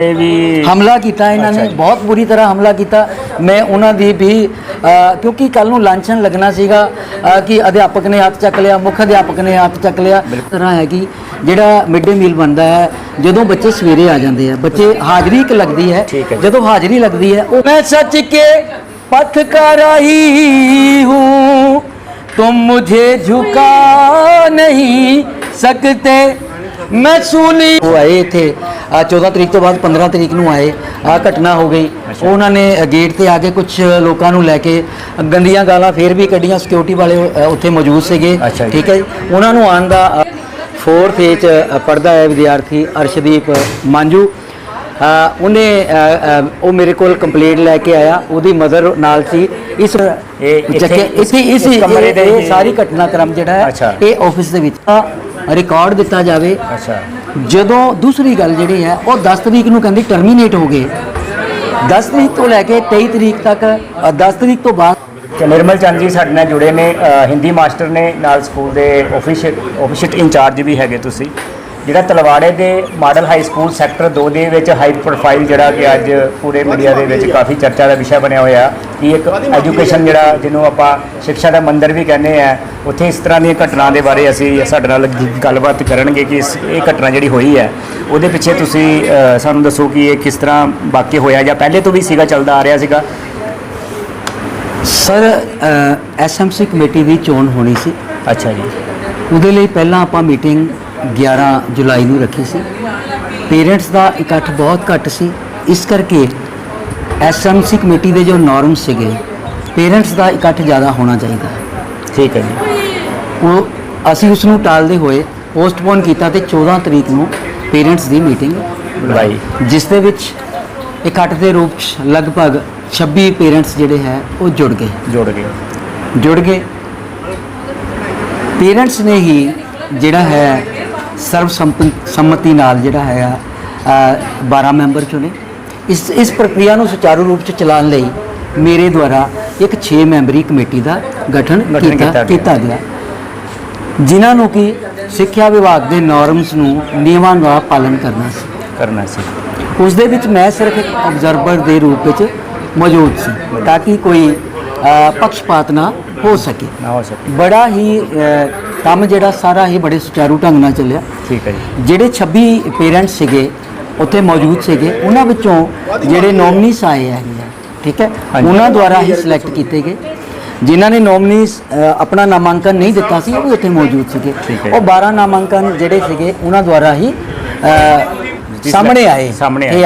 ਇਹ ਵੀ ਹਮਲਾ ਕੀਤਾ ਇਹਨਾਂ ਨੇ ਅੱਛਾ ਜੀ। ਬਹੁਤ ਬੁਰੀ ਤਰ੍ਹਾਂ ਹਮਲਾ ਕੀਤਾ ਮੈਂ ਉਹਨਾਂ ਦੀ ਵੀ ਅ, ਕਿਉਂਕਿ ਕੱਲ ਨੂੰ ਲਾਂਛਨ ਲੱਗਣਾ ਸੀਗਾ ਅ, ਕਿ ਅਧਿਆਪਕ ਨੇ ਹੱਥ ਚੱਕ ਲਿਆ ਮੁੱਖ ਅਧਿਆਪਕ ਨੇ ਹੱਥ ਚੱਕ ਲਿਆ ਇਸ ਤਰ੍ਹਾਂ ਹੈ ਕਿ ਜਿਹੜਾ ਮਿਡ ਡੇ ਮੀਲ ਬਣਦਾ ਹੈ ਜਦੋਂ ਬੱਚੇ ਸਵੇਰੇ ਆ ਜਾਂਦੇ ਆ ਬੱਚੇ ਹਾਜ਼ਰੀ ਇੱਕ ਲੱਗਦੀ ਹੈ ਠੀਕ ਹੈ ਜੀ। ਜਦੋਂ ਹਾਜ਼ਰੀ ਲੱਗਦੀ ਹੈ ਉਹ ਮੈਂ ਸੱਚ ਕੇ पथ का रही हूँ तुम मुझे झुका नहीं सकते ਮੈਂ ਸੂਲੀ ਉਹ ਆਏ ਇੱਥੇ ਆ 14 ਤਰੀਕ ਤੋਂ ਬਾਅਦ 15 ਤਰੀਕ ਨੂੰ ਆਏ ਆ ਘਟਨਾ ਹੋ ਗਈ। ਉਹਨਾਂ ਨੇ ਗੇਟ ਤੇ ਆ ਕੇ ਕੁਝ ਲੋਕਾਂ ਨੂੰ ਲੈ ਕੇ ਗੰਦੀਆਂ ਗਾਲਾਂ ਫੇਰ ਵੀ ਕੱਢੀਆਂ। ਸਿਕਿਉਰਿਟੀ ਵਾਲੇ ਉੱਥੇ ਮੌਜੂਦ ਸੀਗੇ। ਠੀਕ ਹੈ ਜੀ। ਉਹਨਾਂ ਨੂੰ ਆਉਣ ਦਾ 4th ਏ ਚ ਪੜਦਾ ਹੈ ਵਿਦਿਆਰਥੀ ਅਰਸ਼ਦੀਪ ਮਾਂਜੂ ਉਹਨੇ ਉਹ ਮੇਰੇ ਕੋਲ ਕੰਪਲੇਂਟ ਲੈ ਕੇ ਆਇਆ। ਉਹਦੀ ਮਦਰ ਨਾਲ ਸੀ। ਇਸ ਇਹ ਇੱਥੇ ਇਸ- ਕਮਰੇ ਦੇ ਸਾਰੀ ਘਟਨਾਕ੍ਰਮ ਜਿਹੜਾ। ਹੈ ਇਹ ਆਫਿਸ ਦੇ ਵਿੱਚ। ਰਿਕਾਰਡ ਦਿੱਤਾ ਜਾਵੇ। ਅੱਛਾ। ਜਦੋਂ ਦੂਸਰੀ ਗੱਲ ਜਿਹੜੀ ਹੈ ਉਹ 10 ਤਰੀਕ ਨੂੰ ਕਹਿੰਦੀ ਟਰਮੀਨੇਟ ਹੋ ਗਏ। 10 ਤਰੀਕ ਤੋਂ ਲੈ ਕੇ 23 ਤਰੀਕ ਤੱਕ ਅ, 10 ਤਰੀਕ ਤੋਂ ਬਾਅਦ ਤੇ ਨਿਰਮਲ ਚੰਦ ਜੀ ਸਾਡੇ ਨਾਲ ਜੁੜੇ ਨੇ ਅ, ਹਿੰਦੀ ਮਾਸਟਰ ਨੇ ਨਾਲ ਸਕੂਲ ਦੇ ਆਫਿਸ਼ੀਅਲ ਆਫਿਸ਼ੀਅਲ ਇੰਚਾਰਜ ਵੀ ਹੈਗੇ ਤੁਸੀਂ। ਜਿਹੜਾ ਤਲਵਾੜੇ ਦੇ ਮਾਡਲ ਹਾਈ ਸਕੂਲ ਸੈਕਟਰ 2 ਦੇ ਵਿੱਚ ਹਾਈ ਪ੍ਰੋਫਾਈਲ ਜਿਹੜਾ ਕਿ ਅੱਜ ਪੂਰੇ ਮੀਡੀਆ ਦੇ ਵਿੱਚ ਕਾਫੀ ਚਰਚਾ ਦਾ ਵਿਸ਼ਾ ਬਣਿਆ ਹੋਇਆ। ਕਿ ਇੱਕ ਐਜੂਕੇਸ਼ਨ ਜਿਹੜਾ ਜਿਹਨੂੰ ਆਪਾਂ ਸਿੱਖਿਆ ਦਾ ਮੰਦਿਰ ਵੀ ਕਹਿੰਦੇ ਆ ਉੱਥੇ ਇਸ ਤਰ੍ਹਾਂ ਦੀਆਂ ਘਟਨਾ ਦੇ ਬਾਰੇ ਅਸੀਂ ਸਾਡੇ ਨਾਲ ਗੱਲਬਾਤ ਕਰਨਗੇ ਕਿ ਇਸ ਇਹ ਘਟਨਾ ਜਿਹੜੀ ਹੋਈ ਹੈ ਉਹਦੇ ਪਿੱਛੇ ਤੁਸੀਂ ਸਾਨੂੰ ਦੱਸੋ ਕਿ ਇਹ ਕਿਸ ਤਰ੍ਹਾਂ ਵਾਕਿਆ ਹੋਇਆ ਜਾਂ ਪਹਿਲੇ ਤੋਂ ਵੀ ਸੀਗਾ ਚੱਲਦਾ ਆ ਰਿਹਾ ਸੀਗਾ? ਸਰ ਐਸਐਮਸੀ ਕਮੇਟੀ ਦੀ ਚੋਣ ਹੋਣੀ ਸੀ। ਅੱਛਾ ਜੀ। ਉਹਦੇ ਲਈ ਪਹਿਲਾਂ ਆਪਾਂ ਮੀਟਿੰਗ 11 ਜੁਲਾਈ ਨੂੰ ਰੱਖੀ ਸੀ। ਪੇਰੈਂਟਸ ਦਾ ਇਕੱਠ ਬਹੁਤ ਘੱਟ ਸੀ। ਇਸ ਕਰਕੇ ਐਸਐਮਸੀ ਕਮੇਟੀ ਦੇ ਜੋ ਨਾਰਮਸ ਸੀਗੇ ਪੇਰੈਂਟਸ ਦਾ ਇਕੱਠ ਜ਼ਿਆਦਾ ਹੋਣਾ ਚਾਹੀਦਾ। ਠੀਕ ਹੈ ਜੀ। ਉਹ ਅਸੀਂ ਉਸ ਨੂੰ ਟਾਲਦੇ ਹੋਏ ਪੋਸਟਪੋਨ ਕੀਤਾ ਤੇ 14 ਤਰੀਕ ਨੂੰ ਪੇਰੈਂਟਸ ਦੀ ਮੀਟਿੰਗ ਬੁਲਾਈ। ਜਿਸ ਦੇ ਵਿੱਚ ਇਕੱਠ ਦੇ ਰੂਪ 'ਚ ਲਗਭਗ 26 ਪੇਰੈਂਟਸ ਜਿਹੜੇ ਹੈ ਉਹ ਜੁੜ ਗਏ। ਜੁੜ ਗਏ। ਜੁੜ ਗਏ। ਪੇਰੈਂਟਸ ਨੇ ਹੀ ਜਿਹੜਾ ਹੈ ਸਰਵ ਸੰਮਤੀ ਨਾਲ ਜਿਹੜਾ ਹੈ ਅ, 12 ਮੈਂਬਰ ਚੁਣੇ ਇਸ ਇਸ ਪ੍ਰਕਿਰਿਆ ਨੂੰ ਸੁਚਾਰੂ ਰੂਪ ਚ ਚਲਾਉਣ ਲਈ ਮੇਰੇ ਦੁਆਰਾ ਇੱਕ 6 ਮੈਂਬਰੀ ਕਮੇਟੀ ਦਾ ਗਠਨ ਕੀਤਾ ਗਿਆ। ਜਿਨ੍ਹਾਂ ਨੂੰ ਕਿ ਸਿੱਖਿਆ ਵਿਭਾਗ ਦੇ ਨਾਰਮਸ ਨੂੰ ਨਿਯਮਾਂ ਦਾ ਪਾਲਨ ਕਰਨਾ ਸੀ। ਕਰਨਾ ਸੀ। ਉਸ ਦੇ ਵਿੱਚ ਮੈਂ ਸਿਰਫ ਇੱਕ ਆਬਜ਼ਰਵਰ ਦੇ ਰੂਪ ਵਿੱਚ ਮੌਜੂਦ ਸੀ ਤਾਂ ਕਿ ਕੋਈ ਪੱਖਪਾਤ ਨਾ ਹੋ ਸਕੇ। ਨਾ ਹੋ ਸਕੇ। ਬੜਾ ਹੀ ਕੰਮ ਜਿਹੜਾ ਸਾਰਾ ਹੀ ਬੜੇ ਸੁਚਾਰੂ ਢੰਗ ਨਾਲ ਚੱਲਿਆ ਠੀਕ ਹੈ ਜੀ ਜਿਹੜੇ 26 ਪੇਰੈਂਟਸ ਸੀਗੇ ਉੱਥੇ ਮੌਜੂਦ ਸੀਗੇ ਉਹਨਾਂ ਵਿੱਚੋਂ ਜਿਹੜੇ ਨੋਮਨੀਸ ਆਏ ਹੈਗੇ ਆ ਠੀਕ ਹੈ। ਉਹਨਾਂ ਦੁਆਰਾ ਹੀ ਸਿਲੈਕਟ ਕੀਤੇ ਗਏ ਜਿਨ੍ਹਾਂ ਨੇ ਨੋਮਨੀਸ ਆਪਣਾ ਨਾਮਾਂਕਨ ਨਹੀਂ ਦਿੱਤਾ ਸੀ ਉਹ ਵੀ ਉੱਥੇ ਮੌਜੂਦ ਸੀਗੇ। ਉਹ 12 ਨਾਮਾਂਕਨ ਜਿਹੜੇ ਸੀਗੇ ਉਹਨਾਂ ਦੁਆਰਾ ਹੀ ਸਾਹਮਣੇ ਆਏ ਸਾਹਮਣੇ ਆਏ।